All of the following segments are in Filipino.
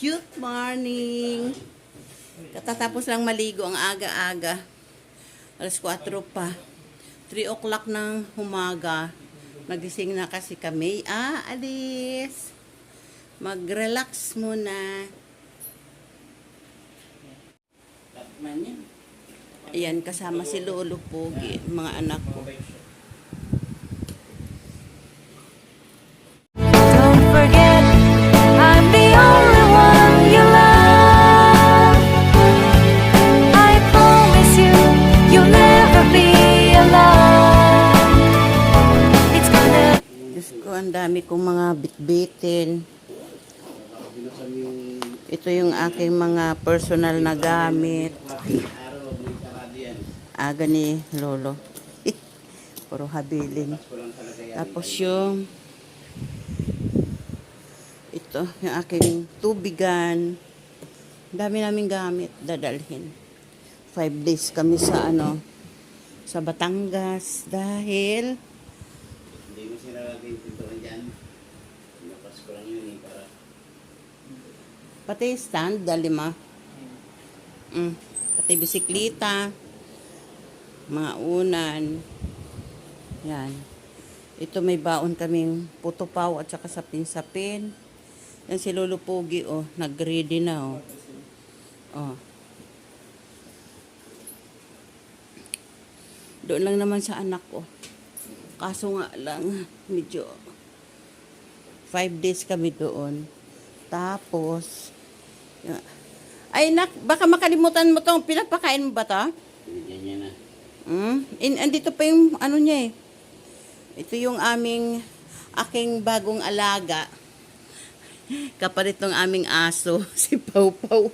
Cute morning! Katatapos lang maligo ang aga-aga. Alas 4 pa. 3 o'clock ng umaga. Nagising na kasi kami. Ah, alis! Mag-relax muna. Ayan, kasama si Lolo Pogi, mga anak ko. Dami kong mga bitbitin. Ito yung aking mga personal na gamit. Aga ni Lolo. Puro habilin. Tapos yung ito, yung aking tubigan. Dami namin gamit, dadalhin. Five days kami sa ano, sa Batangas dahil Hindi mo sinalagay yung pintuan dyan. Pinapas ko lang yun eh, para Pati stand, dalima. Mm. Pati bisikleta. Mga unan. Yan. Ito may baon kaming putupaw at saka sapin-sapin. Yan si Lolo Pogi, oh. Nag-ready na, oh. Oh. Doon lang naman sa anak ko. Kaso nga lang, medyo five days kami doon. Tapos, ay nak, baka makalimutan mo tong pinapakain mo ba to? binigyan niya na. Hmm? In, andito pa yung ano niya eh. Ito yung aming, aking bagong alaga. Kapalit ng aming aso, si Pau Pau.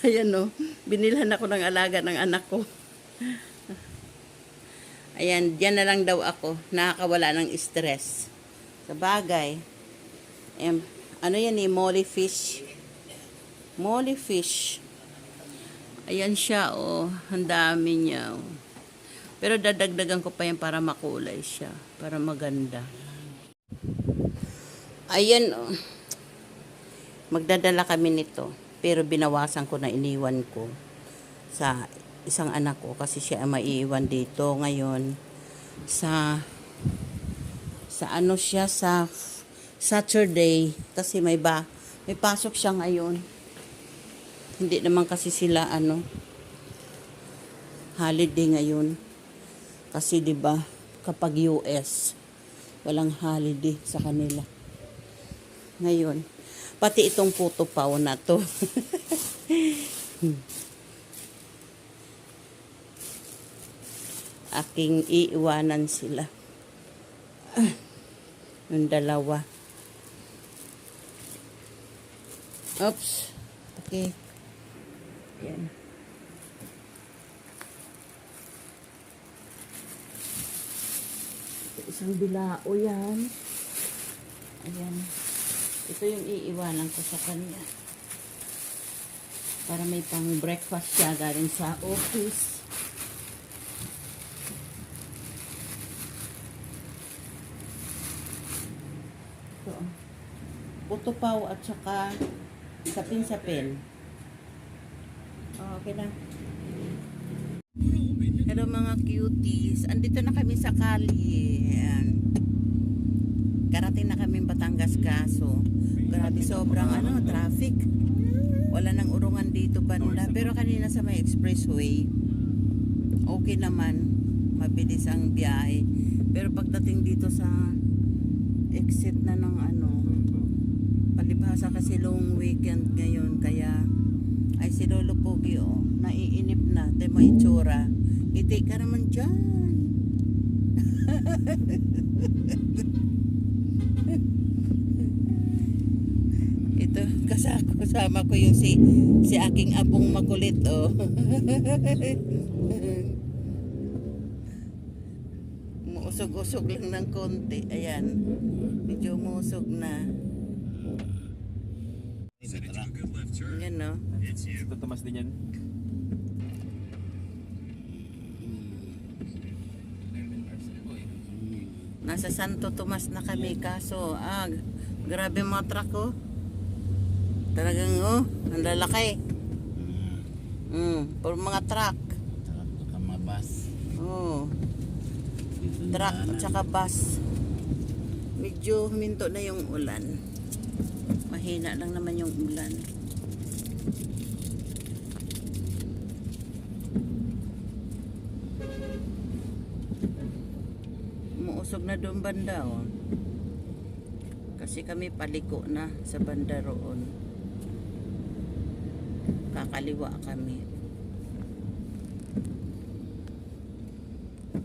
Ayan o, binilhan ako ng alaga ng anak ko. Ayan, diyan na lang daw ako, nakakawala ng stress. Sa bagay, em, ano yan eh, molly fish. Molly fish. Ayan siya, oh. Ang dami niya, oh. Pero dadagdagan ko pa yan para makulay siya. Para maganda. Ayan, oh. Magdadala kami nito. Pero binawasan ko na iniwan ko sa isang anak ko kasi siya maiiwan dito ngayon sa sa ano siya sa Saturday kasi may ba may pasok siya ngayon. Hindi naman kasi sila ano holiday ngayon. Kasi 'di ba kapag US walang holiday sa kanila. Ngayon, pati itong photo pao na to. Aking iiwanan sila. Yung dalawa. Oops. Okay. Yan. Isang bilao yan. Ayan. Ito yung iiwanan ko sa kanya. Para may pang breakfast siya galing sa office. Ito. oh. Puto paw at saka sapin-sapin. Oh, okay na. Hello mga cuties. Andito na kami sa Kali. Ayan. Karating na kami Batangas kaso. Grabe sobrang ano, traffic. Wala nang urungan dito banda. Pero kanina sa may expressway, okay naman. Mabilis ang biyahe. Pero pagdating dito sa exit na ng ano, palibhasa kasi long weekend ngayon. Kaya, ay si Lolo Pogi oh, naiinip na. Te mo itsura. Ngiti ka naman dyan. Ito, kasako, kasama ko yung si, si aking abong makulit, oh. Muusog-usog lang ng konti. Ayan. Medyo musog na. Yan, no? Ito Tomas din yan. Nasa Santo Tomas na kami kaso ah grabe mga truck oh. Talagang, oh, ang lalaki. Mm. For mga truck. Sarap ka mabas. Oh, truck at saka bus. Medyo huminto na yung ulan. Mahina lang naman yung ulan. Umuusog na doon banda, oh. Kasi kami paliko na sa banda roon. Kakaliwa kami.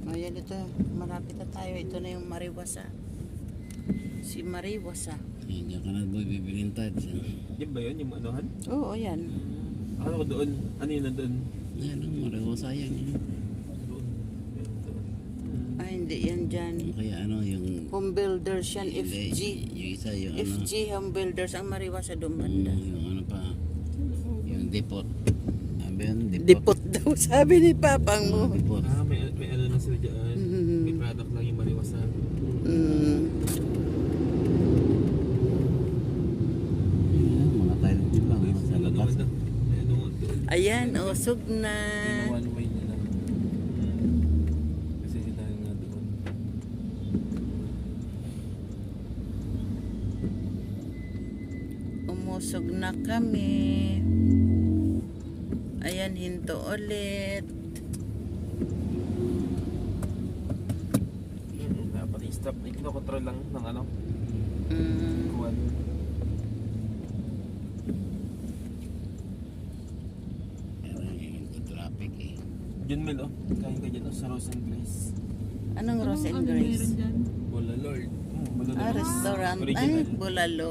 Ayan ito, malapit na tayo. Ito na yung Mariwasa. Si Mariwasa. Eh, Diyan ka na boy, bibilin touch. Yan ba yun? Yung anuhan? Oo, yan. Ano ko doon? Ano yun nandun? Yan ang mareho sayang yun. Doon. Yan, doon. Hmm. Ay, hindi yan dyan. Kaya ano yung... Home Builders yan, Hindi, FG. Yung isa yung ano... FG Home Builders ang Mariwasa doon Mm, banda. yung ano pa. Yung depot. Ano ba yun? Dipot daw, sabi ni Papang mo. Oh, depot. Ah, may, may ano na sila dyan. Mhm. May product lang yung. Mm. Ano, Sa. Ano, ano doon. Ayan, usog na. Ulit. Dapat i-stop. Ikinokontrol lang ng ano. Mm. Kuwan. Traffic eh. Diyan Mel oh. Kain ka dyan oh, sa Rose and Grace. Anong Rose and Grace? Bola Lord. Hmm, Bola Ah, restaurant. Ay, Original. bulalo.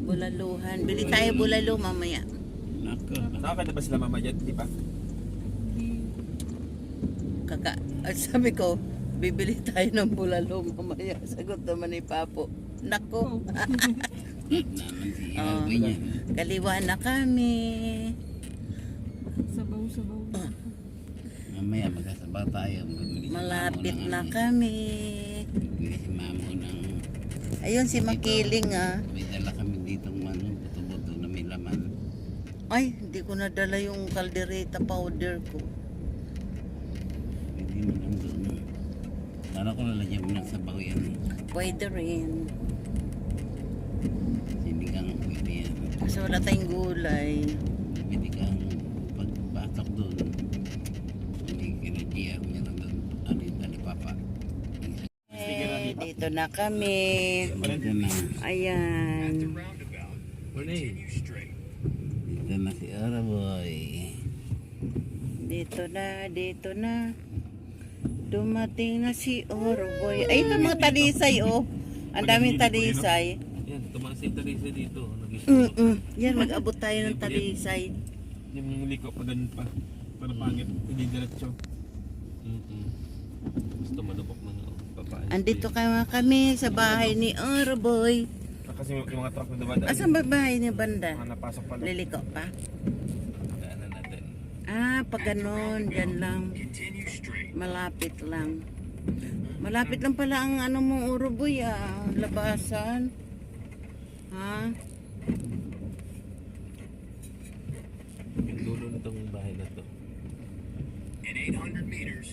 Bulaluhan. Bili tayo bulalo mamaya. Ba sila mama dyan? Di ba? Kaka, at sabi ko, bibili tayo ng bulalo mamaya. Sagot naman ni Papo. Nako. Alvin niya. kaliwa na kami. Sabaw-sabaw. Mamaya magkasaba tayo. Malapit na ano, kami. Bibili si Mamo ng... Ayun si Makiling ah. May dala kami ditong ano, buto-buto na may laman. Ay, hindi ko nadala yung caldereta powder ko. Pwede mo lang doon. Para ko lalagyan mo ng sabaw yan. Pwede rin. Sinigang pwede yan. Kasi wala tayong gulay. Pwede kang pagpasok doon. Hindi kinadya mo yan doon. Ano yung talipapa. Eh, dito na kami. Na. Ayan. Wala eh. Dito na si Araboy. Dito na, dito na. Dumating na si Orboy. Ay, ito mga talisay, oh. Ang daming talisay. Yan, tumaas yung talisa dito. Nag-isip. Mm-mm. Yan, mag-abot tayo ng talisay. Yung liko pa ganun pa. Para pangit. Hindi diretso. Mm-mm. Gusto malubok ng oh, papaayos. Andito ka kami sa bahay ni Orboy. Kasi yung, yung mga truck na dumadaan. Asan ba bahay ni Banda? Mga napasok pa lang. Liliko pa? Daanan natin. Ah, pag ganon, dyan lang. Malapit lang. Malapit lang pala ang ano mo, Uruboy, ah. Labasan. Ha? Yung dulo nitong bahay na to. In 800 meters,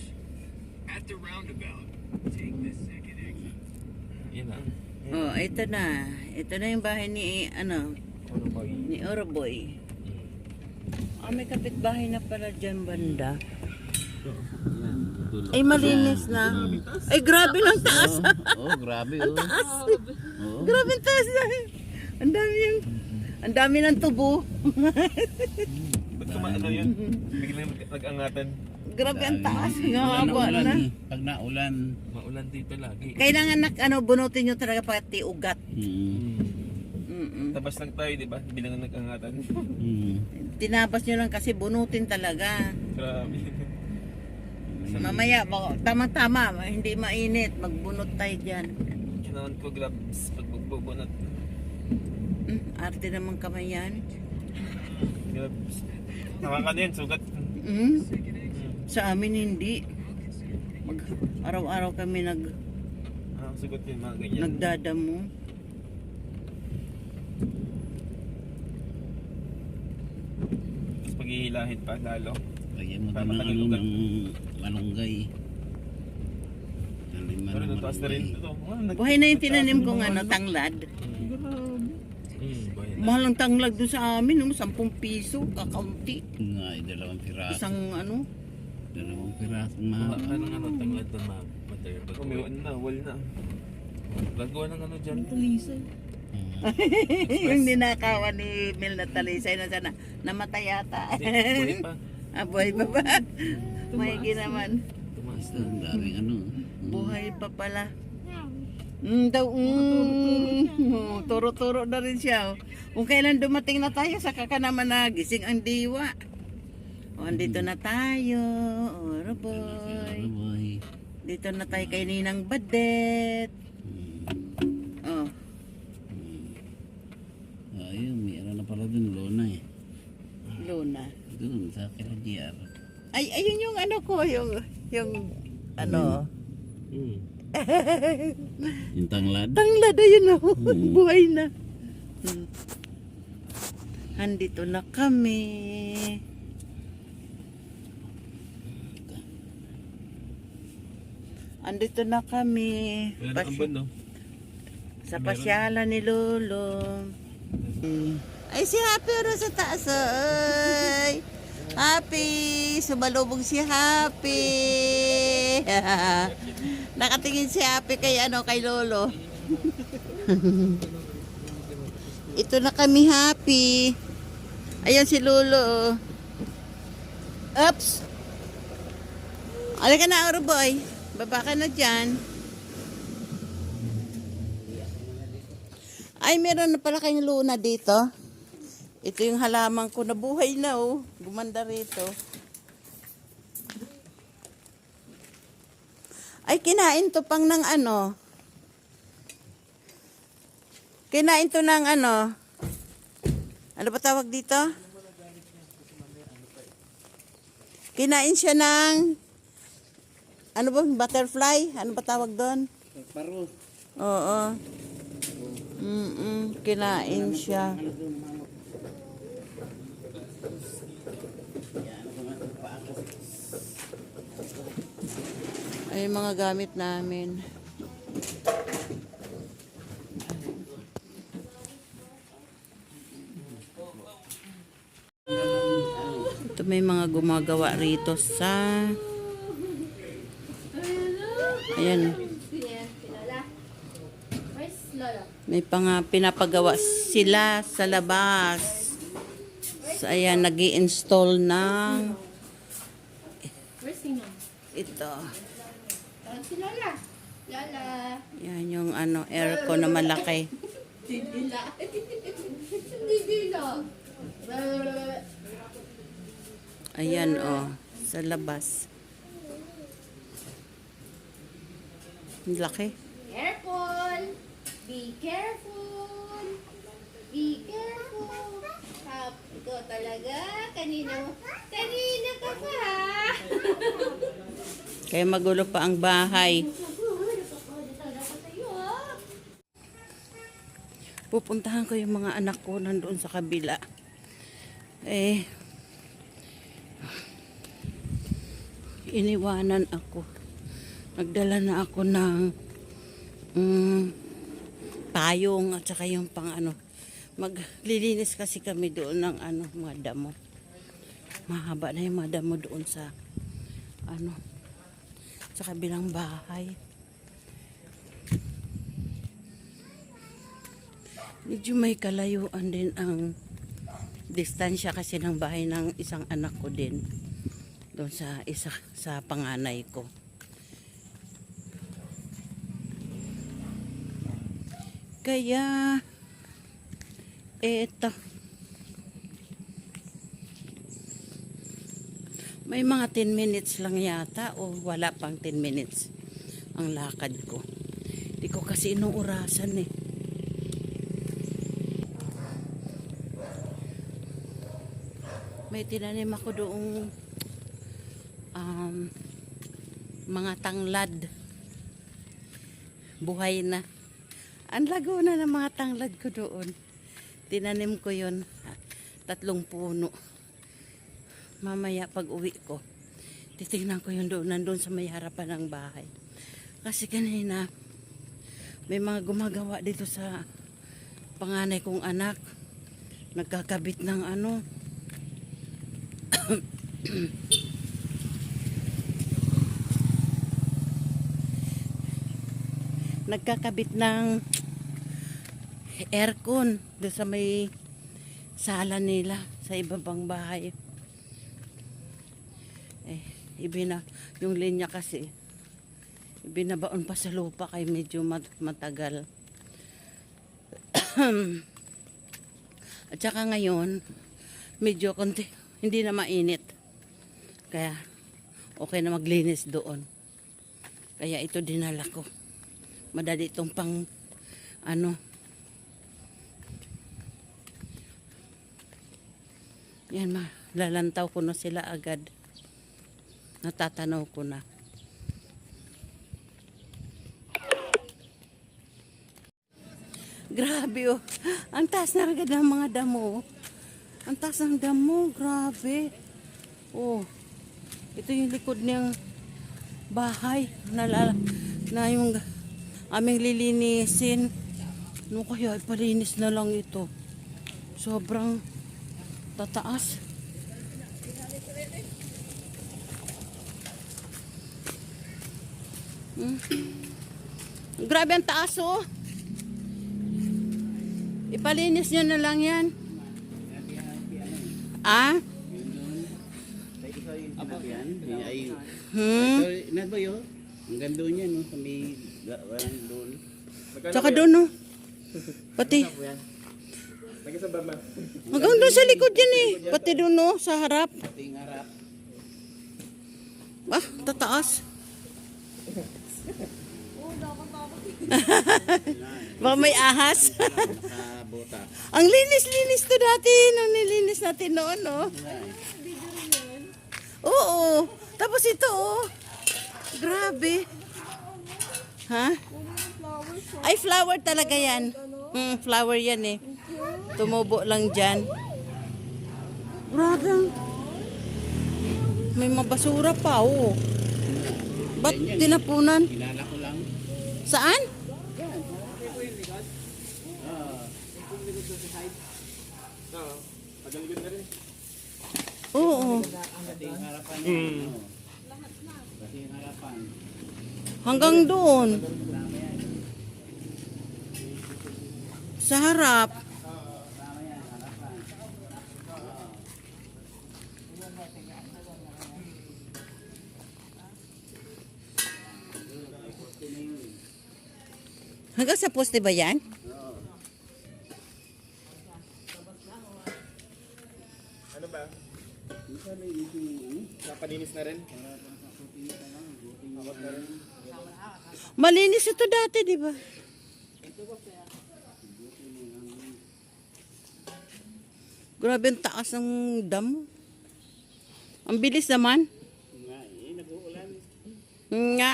at the roundabout, take the second exit. Yan ah. Oh, ito na. Ito na yung bahay ni, ano, ni Uruboy. Ah, may kapitbahay na pala dyan, Banda. Ay, malinis na. Ay, grabe lang taas. Oh, oh grabe oh. Oo. grabe ang taas na. Ang dami yung, ang dami ng tubo. Ba't kuma ano yun? Biglang nag-angatan. Grabe ang taas. Wala na haba ulan na. Pag naulan. Maulan dito lagi. Kailangan na, ano, bunutin nyo talaga pati ugat. Mm. Mm-mm. Tabas lang tayo, di ba? Bilang nag-angatan. Mm. Tinabas nyo lang kasi bunutin talaga. Grabe. Mamaya, baka- tama-tama, hindi mainit, magbunot tayo dyan. Kailangan ko gloves pag magbubunot. Mm, arte naman kamay yan. Gloves. Nakakano yun, sugat. Mm, sa amin hindi. Mag, araw-araw kami nag, Ah, sugat yun, mga ganyan. nagdadamo. Tapos paghihilahin pa lalo. Lagyan mo Para doon ng ano ng malunggay. Pero nataas na rin ito. Nag- Buhay na yung tinanim yung kong ano, tanglad. Hmm. Mahal ang tanglad doon sa amin, no? 10 piso, kakaunti. Nga, ay dalawang piraso. Isang ano, Dalawang piraso Mga mahal. anong ano, tanglad na ma material Oh, may ano na, wall na. Gagawa ng ano dyan. Mm. yung ninakawan ni Mel na talisay na sana, namatay yata. Buhay pa. ah, buhay pa ba? May ginaman. Tumaas Basta ang daming ano. Buhay pa pala. Mm, daw, mm, oh, turo-turo na rin siya. oh. Kung kailan dumating na tayo, saka ka naman nagising ang diwa. O, andito na tayo. Oro Ano boy. boy? Dito na tayo kay Ninang Badet. Mm. Oh, Ayun, may ano na pala dun, lona eh. Luna. Doon sa kila GR. Ay, ayun yung ano ko, yung, yung, ano, Hmm. Yung tanglad. tanglad, ayun oh, Hmm. buhay na. Hmm. Andito na kami. Andito na kami. Wala na Pasy- ambon, no? sa pasyalan ni Lolo. Ay, si Happy ro sa taas. Ay. Happy! Sumalubog si Happy! Nakatingin si Happy kay ano, kay Lolo. Ito na kami Happy. Ayan si Lolo. oh. Oops! Alika na, Oro Boy. Baba ka na dyan. Ay, meron na pala kayong luna dito. Ito yung halaman ko na buhay na oh. Gumanda rito. Ay, kinain to pang ng ano. Kinain to ng ano. Ano ba tawag dito? Kinain siya ng ano ba, butterfly? Ano ba tawag doon? Paro. Oo. Mm kinain siya. Ay, mga gamit namin. Ito may mga gumagawa rito sa... Ayan. May pang pinapagawa sila sa labas. So, ayan, nag install ng ito. Si Lola. Lola. Yan yung ano, aircon na malaki. Ayan, oh, sa labas. Laki. Careful. Be careful. Be careful. Happy ko talaga. Kanina mo. Kanina ka pa ha. Kaya magulo pa ang bahay. Pupuntahan ko yung mga anak ko nandoon sa kabila. Eh, iniwanan ako. Nagdala na ako ng mm, payong at saka yung pang ano. Maglilinis kasi kami doon ng ano, mga damo. Mahaba na yung mga damo doon sa ano, sa kabilang bahay. Medyo may kalayuan din ang distansya kasi ng bahay ng isang anak ko din. Doon sa isa sa panganay ko. Kaya eto may mga 10 minutes lang yata o wala pang 10 minutes ang lakad ko. Hindi ko kasi inuurasan eh. may tinanim ako doong um, mga tanglad. Buhay na. Ang lago na ng mga tanglad ko doon. Tinanim ko yon Tatlong puno. Mamaya pag uwi ko, titignan ko yung doon, nandun sa may harapan ng bahay. Kasi kanina, may mga gumagawa dito sa panganay kong anak. Nagkakabit ng ano. Nagkakabit ng aircon doon sa may sala nila sa ibabang bahay. Eh, ibina, yung linya kasi, ibinabaon pa sa lupa kay medyo mat- matagal. At saka ngayon, medyo konti, hindi na mainit. Kaya, okay na maglinis doon. Kaya ito dinala ko. Madali itong pang, ano, yan ma, lalantaw ko na sila agad. Natatanaw ko na. Grabe oh. Ang taas na agad ng mga damo. oh. Ang taas ng damo. Grabe. Oh. Ito yung likod niyang bahay. Nala, na yung aming lilinisin. No kaya ipalinis na lang ito. Sobrang tataas. Hmm. Grabe ang taas oh. Ipalinis nyo na lang yan. Ah? Hmm? na ba yun? Ang ganda niya, no? Sa may, walang doon. Tsaka doon oh. Pati. Hanggang doon sa likod yan eh. Pati doon oh, sa harap. Ito yung harap. Ah, tataas. Baka may ahas. Ang linis-linis to dati. Nung nilinis natin noon, no? Oo. Tapos ito, oh. Grabe. Ha? Ay, flower talaga yan. Hmm, flower yan eh. Tumubo lang dyan. Ang- May mabasura pa, oh. Ba't tinapunan? Kilala ko lang. Saan? Oo. Harapan. Hanggang doon. Sa harap. Hanggang sa poste ba yan? Napalinis na rin. Malinis ito dati, di ba? Grabe ang taas ng dam. Ang bilis naman. Nga, eh, nag-uulan. Nga.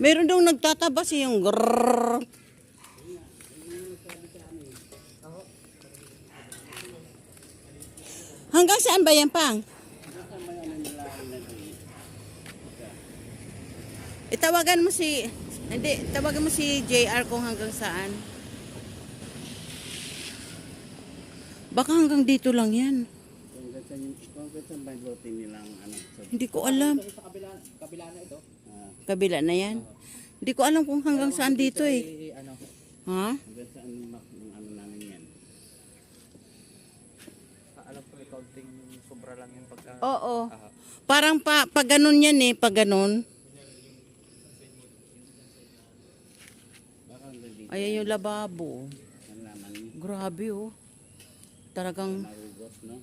Meron daw nagtatabas yung grrrr. Hanggang saan ba yan, Pang? Itawagan mo si... Hindi, tawagan mo si JR kung hanggang saan. Baka hanggang dito lang yan. Ganda yung, kung ganda ba yung lote nilang, ano, sa, Hindi ko alam. sa kabila, kabila na ito. Ah, Kabila na yan. Hindi ko alam kung hanggang saan dito eh. eh, ano, Ha? hanggang saan yung mak- yung ano namin yan. Alam ko may kaunting sobra lang yung pagka... Oo. Parang pa, pag ganun yan eh, pag ganun. Baka hanggang dito, Ayan yung lababo. ang laman niya. Grabe oh. Talagang Marugot, no?